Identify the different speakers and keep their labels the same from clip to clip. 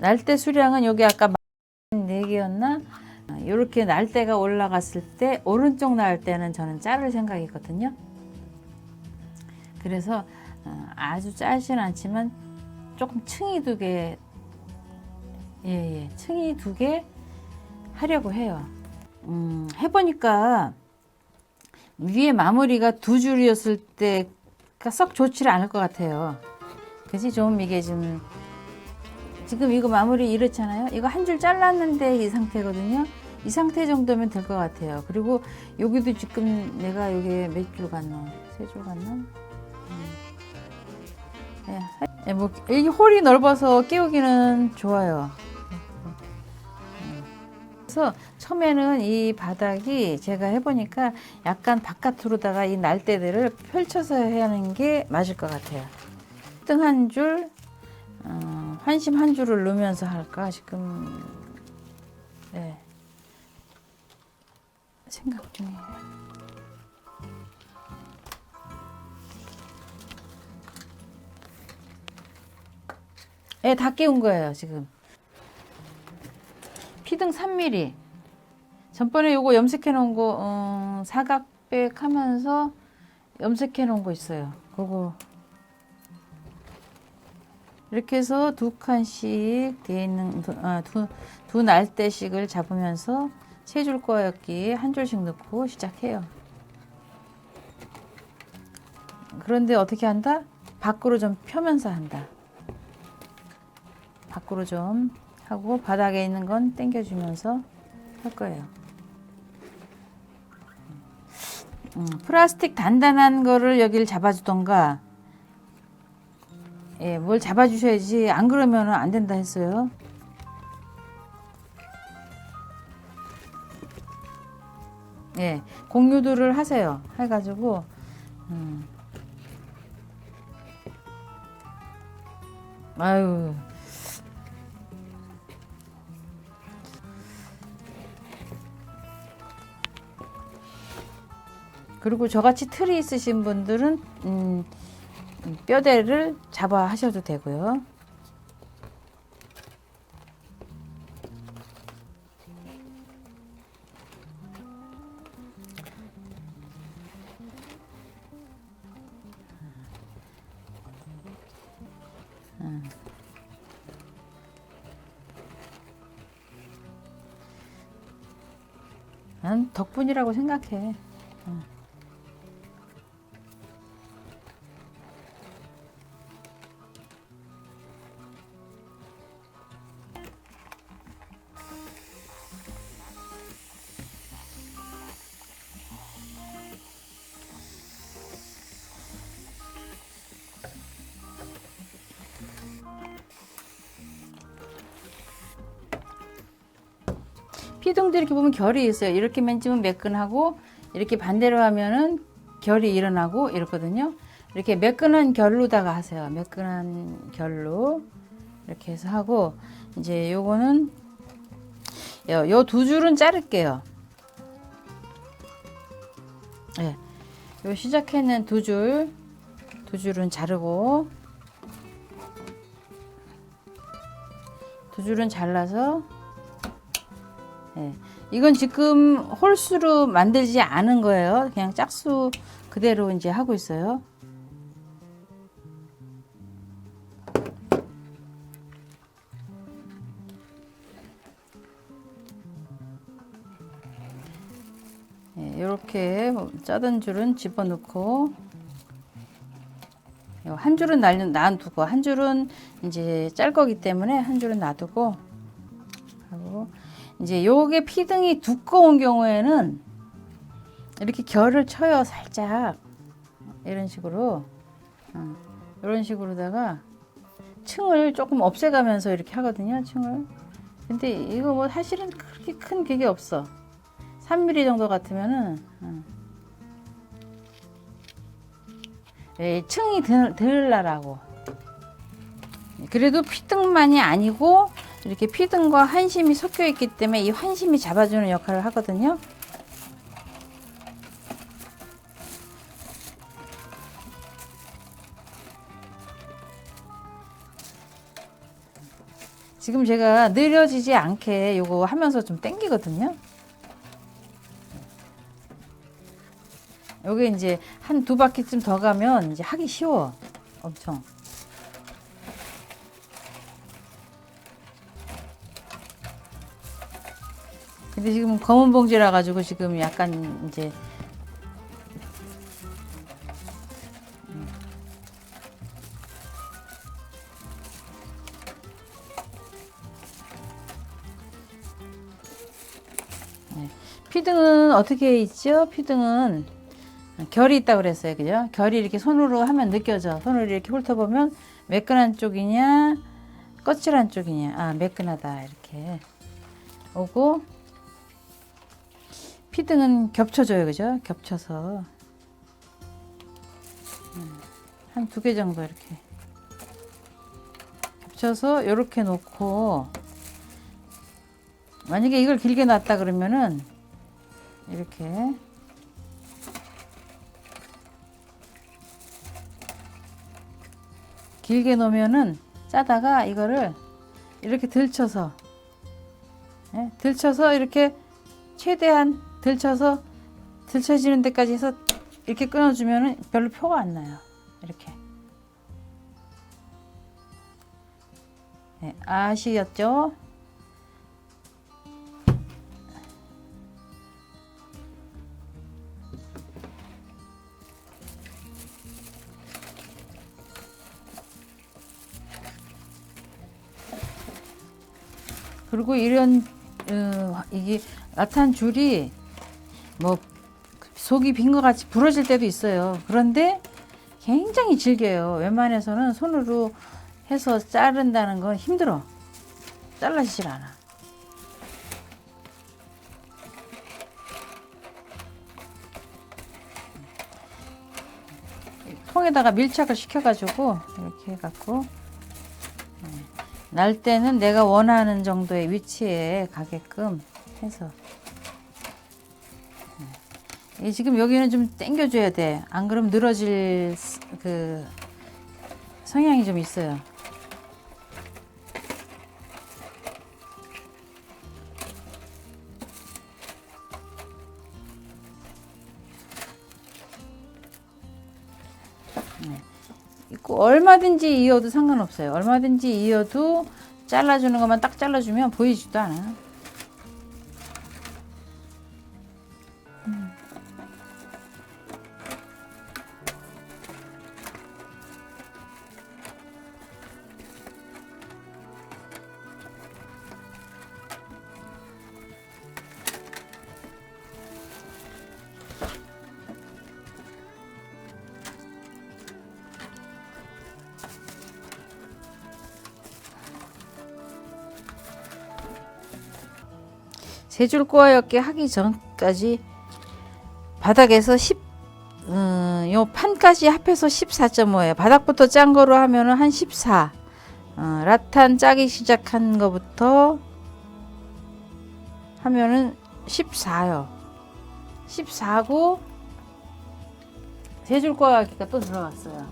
Speaker 1: 날대 수량은 여기 아까 4개였나? 이렇게 날대가 올라갔을 때 오른쪽 날대는 저는 자를 생각이거든요. 그래서 어, 아주 짧진 않지만 조금 층이 두 개, 예, 예, 층이 두 개 하려고 해요. 음, 해보니까 위에 마무리가 두 줄이었을 때가 썩 좋지를 않을 것 같아요. 그지? 좀 이게 좀 지금 이거 마무리 이렇잖아요. 이거 한 줄 잘랐는데 이 상태거든요. 이 상태 정도면 될 것 같아요. 그리고 여기도 지금 내가 여기 몇 줄 갔나? 세 줄 갔나? 음. 예, 예, 뭐 여기 홀이 넓어서 끼우기는 좋아요. 음. 그래서 처음에는 이 바닥이 제가 해보니까 약간 바깥으로다가 이 날대들을 펼쳐서 해야 하는 게 맞을 것 같아요. 등 한 줄, 어, 환심 한 줄을 넣으면서 할까 지금 네. 생각 중이에요. 예, 다 끼운 거예요, 지금. 피등 3mm. 전번에 요거 염색해 놓은 거, 어, 사각백 하면서 염색해 놓은 거 있어요. 그거. 이렇게 해서 두 칸씩 되어 있는, 두, 아, 두, 두 날대씩을 잡으면서 세 줄 거였기에 한 줄씩 넣고 시작해요. 그런데 어떻게 한다? 밖으로 좀 펴면서 한다. 밖으로 좀 하고 바닥에 있는 건 당겨주면서 할 거예요. 음, 플라스틱 단단한 거를 여기를 잡아주던가, 예, 뭘 잡아주셔야지 안 그러면 안 된다 했어요. 예, 공유도를 하세요. 해가지고, 음. 아유, 그리고 저같이 틀이 있으신 분들은 음, 뼈대를 잡아 하셔도 되고요. 음. 난 덕분이라고 생각해. 피둥도 이렇게 보면 결이 있어요. 이렇게 만지면 매끈하고 이렇게 반대로 하면은 결이 일어나고 이렇거든요. 이렇게 매끈한 결로다가 하세요. 매끈한 결로 이렇게 해서 하고 이제 요거는 요 두 줄은 자를게요. 예. 요 시작했는 두 줄, 두 줄은 자르고 두 줄은 잘라서 예. 이건 지금 홀수로 만들지 않은 거예요. 그냥 짝수 그대로 이제 하고 있어요. 이렇게 짜던 줄은 집어넣고 요한 줄은 날 놔두고 한 줄은 이제 짤 거기 때문에 한 줄은 놔두고 이제 요게 피등이 두꺼운 경우에는 이렇게 결을 쳐요 살짝. 이런 식으로. 어, 이런 식으로다가 층을 조금 없애가면서 이렇게 하거든요 층을. 근데 이거 뭐 사실은 그렇게 큰 그게 없어. 3mm 정도 같으면은 어. 예, 층이 들, 들라라고. 그래도 피등만이 아니고 이렇게 피등과 한심이 섞여 있기 때문에 이 한심이 잡아주는 역할을 하거든요. 지금 제가 느려지지 않게 요거 하면서 좀 땡기거든요. 요게 이제 한 두 바퀴쯤 더 가면 이제 하기 쉬워. 엄청. 근데 지금 검은 봉지라 가지고 지금 약간 이제 피등은 어떻게 있죠? 피등은 결이 있다고 그랬어요. 그죠? 결이 이렇게 손으로 하면 느껴져. 손으로 이렇게 훑어보면 매끈한 쪽이냐, 거칠한 쪽이냐. 아, 매끈하다. 이렇게. 오고, 피등은 겹쳐져요. 그죠? 겹쳐서. 음, 한두 개 정도 이렇게. 겹쳐서 이렇게 놓고, 만약에 이걸 길게 놨다 그러면은, 이렇게 길게 놓으면은 짜다가 이거를 이렇게 들쳐서 예? 들쳐서 이렇게 최대한 들쳐서 들쳐지는 데까지 해서 이렇게 끊어주면은 별로 표가 안 나요. 이렇게 예, 아시겠죠? 그리고 이런 어, 이게 라탄 줄이 뭐 속이 빈 것 같이 부러질 때도 있어요. 그런데 굉장히 질겨요. 웬만해서는 손으로 해서 자른다는 건 힘들어. 잘라지질 않아. 통에다가 밀착을 시켜가지고 이렇게 해갖고 날 때는 내가 원하는 정도의 위치에 가게끔 해서 이 지금 여기는 좀 당겨줘야 돼. 안 그러면 늘어질 스- 그 성향이 좀 있어요. 있고 얼마든지 이어도 상관없어요. 얼마든지 이어도 잘라주는 것만 딱 잘라주면 보이지도 않아. 음. 세 줄 꼬아엮기 하기 전까지 바닥에서 10, 음, 요 판까지 합해서 14.5예요. 바닥부터 짠 거로 하면은 한 14. 어, 라탄 짜기 시작한 거부터 하면은 14요. 14고 세 줄 꼬아기가 또 들어갔어요.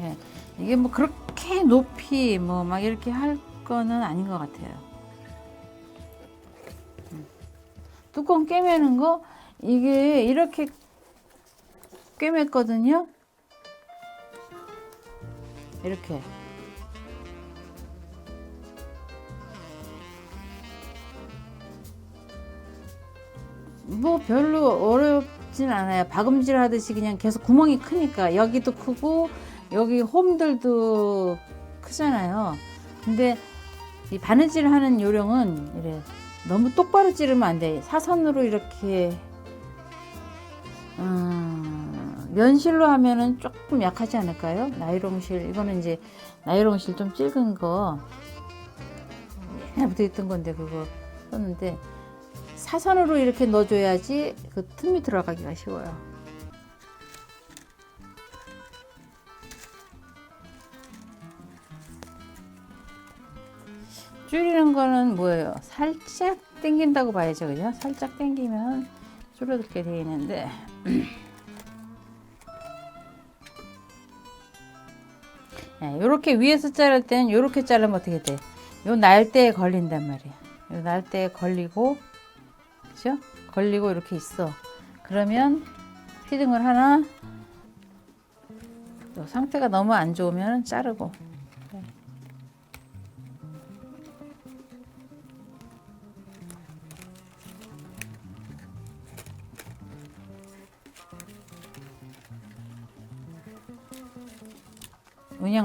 Speaker 1: 예, 이게 뭐 그렇게 높이 뭐 막 이렇게 할 거는 아닌 것 같아요. 음. 뚜껑 꿰매는 거 이게 이렇게 꿰맸거든요. 이렇게. 뭐 별로 어렵진 않아요. 박음질 하듯이 그냥 계속 구멍이 크니까 여기도 크고 여기 홈들도 크잖아요. 근데 이 바느질 하는 요령은 이래 너무 똑바로 찌르면 안 돼. 사선으로 이렇게 음, 면실로 하면은 조금 약하지 않을까요? 나이롱실 이거는 이제 나이롱실 좀 찔근 거 옛날부터 있던 건데 그거 썼는데 사선으로 이렇게 넣어줘야지 그 틈이 들어가기가 쉬워요. 줄이는 거는 뭐예요? 살짝 당긴다고 봐야죠, 그죠? 살짝 당기면 줄어들게 되어 있는데 이렇게 위에서 자를 때는 이렇게 자르면 어떻게 돼? 요 날대에 걸린단 말이야. 요 날대에 걸리고, 그죠? 걸리고 이렇게 있어. 그러면 피딩을 하나, 또 상태가 너무 안 좋으면 자르고.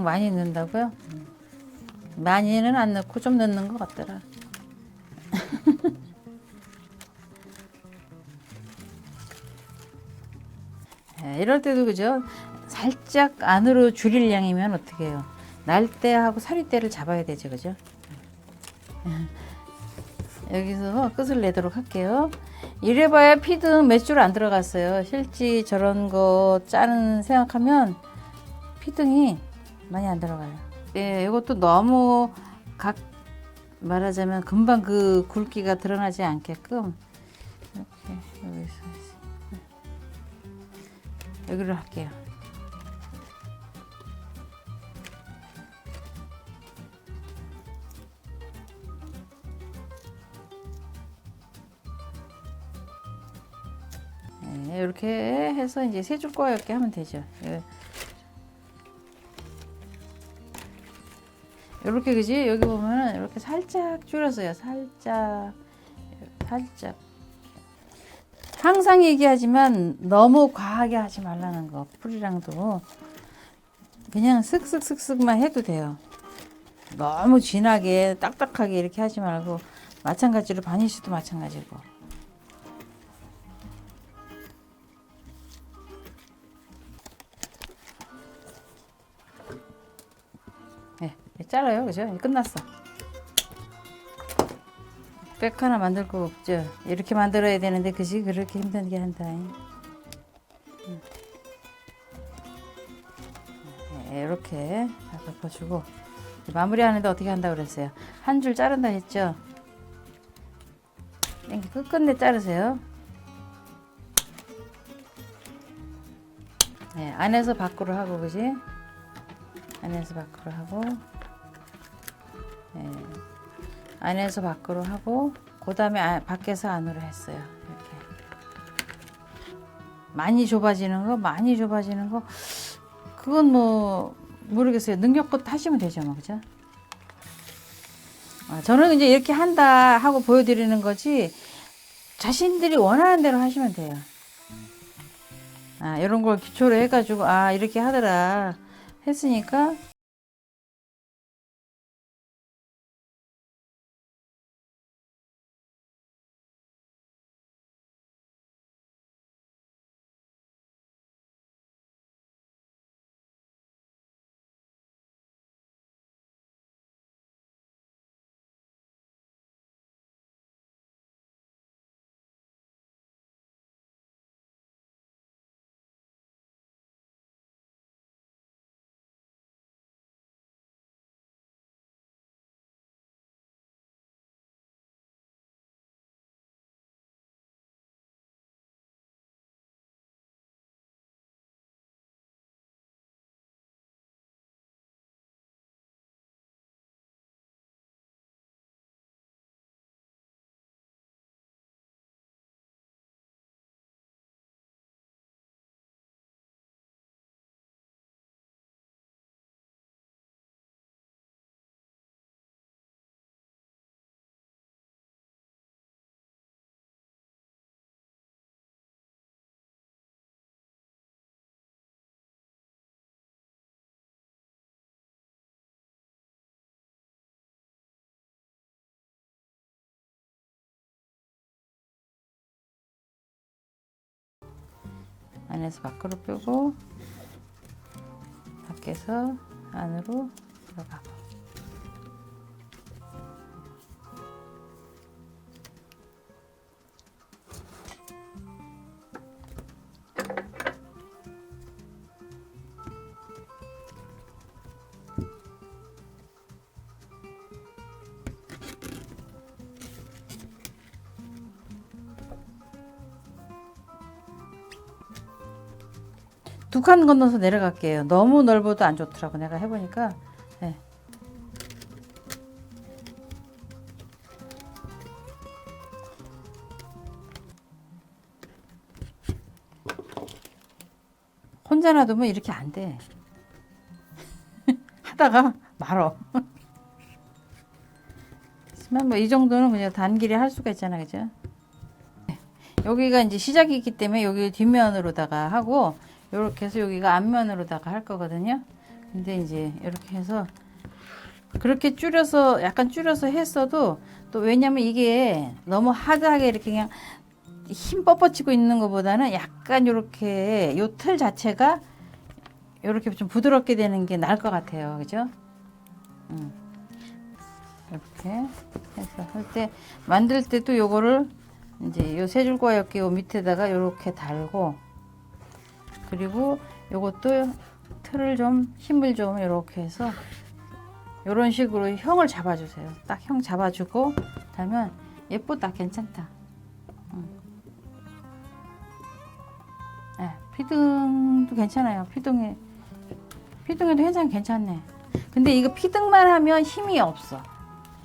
Speaker 1: 문양 많이 넣는다고요? 많이는 안 넣고 좀 넣는 것 같더라. 예, 이럴 때도 그죠? 살짝 안으로 줄일 양이면 어떻게 해요? 날대하고 사리대를 잡아야 되죠, 그죠? 여기서 끝을 내도록 할게요. 이래봐야 피등 몇 줄 안 들어갔어요. 실제 저런 거 짜는 생각하면 피등이 많이 안 들어가요. 예, 이것도 너무 각 말하자면 금방 그 굵기가 드러나지 않게끔 이렇게 여기서 여기로 할게요. 네, 이렇게 해서 이제 세 줄 꼬였게 하면 되죠. 이렇게 그지? 여기 보면은 이렇게 살짝 줄였어요. 살짝 살짝. 항상 얘기하지만 너무 과하게 하지 말라는 거. 풀이랑도. 그냥 슥슥슥슥만 해도 돼요. 너무 진하게 딱딱하게 이렇게 하지 말고 마찬가지로 바니쉬도 마찬가지고 잘라요. 그죠? 끝났어. 백 하나 만들 거 없죠? 이렇게 만들어야 되는데 그지? 그렇게 힘들게 한다. 네, 이렇게 다 덮어주고. 마무리하는데 어떻게 한다고 그랬어요? 한 줄 자른다 했죠? 이렇게 끝끝내 자르세요. 네, 안에서 밖으로 하고 그지? 안에서 밖으로 하고 네, 안에서 밖으로 하고 그 다음에 밖에서 안으로 했어요. 이렇게. 많이 좁아지는 거 많이 좁아지는 거 그건 뭐 모르겠어요. 능력껏 하시면 되죠 뭐. 그죠? 아, 저는 이제 이렇게 한다 하고 보여드리는 거지 자신들이 원하는 대로 하시면 돼요. 아 이런 걸 기초로 해가지고 아 이렇게 하더라 했으니까 안에서 밖으로 빼고 밖에서 안으로 들어가고 두 칸 건너서 내려갈게요. 너무 넓어도 안 좋더라고. 내가 해보니까. 네. 혼자 놔두면 이렇게 안 돼. 하다가 말어. 하지만 뭐 이 정도는 그냥 단길에 할 수가 있잖아, 그죠? 네. 여기가 이제 시작이기 때문에 여기 뒷면으로다가 하고 이렇게 해서 여기가 앞면으로다가 할 거거든요. 근데 이제 이렇게 해서 그렇게 줄여서 약간 줄여서 했어도 또 왜냐면 이게 너무 하드하게 이렇게 그냥 힘 뻗뻗치고 있는 것보다는 약간 이렇게 요 틀 자체가 이렇게 좀 부드럽게 되는 게 나을 것 같아요. 그죠? 음. 이렇게 해서 할 때 만들 때도 요거를 이제 요 세 줄과 엮기 요 밑에다가 요렇게 달고 그리고 요것도 틀을 좀 힘을 좀 이렇게 해서 요런 식으로 형을 잡아주세요. 딱 형 잡아주고 하면 예쁘다 괜찮다. 네, 피등도 괜찮아요. 피등에 피등에도 현상 괜찮네. 근데 이거 피등만 하면 힘이 없어.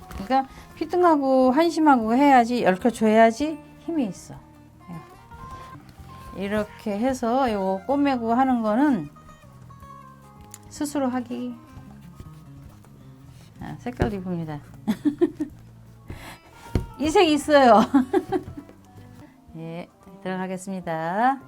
Speaker 1: 그러니까 피등하고 한심하고 해야지 얽혀 줘야지 힘이 있어. 예. 이렇게 해서 요거 꼬매고 하는 거는 스스로 하기. 아, 색깔도 이쁩니다. 이 색 있어요. 예, 들어가겠습니다.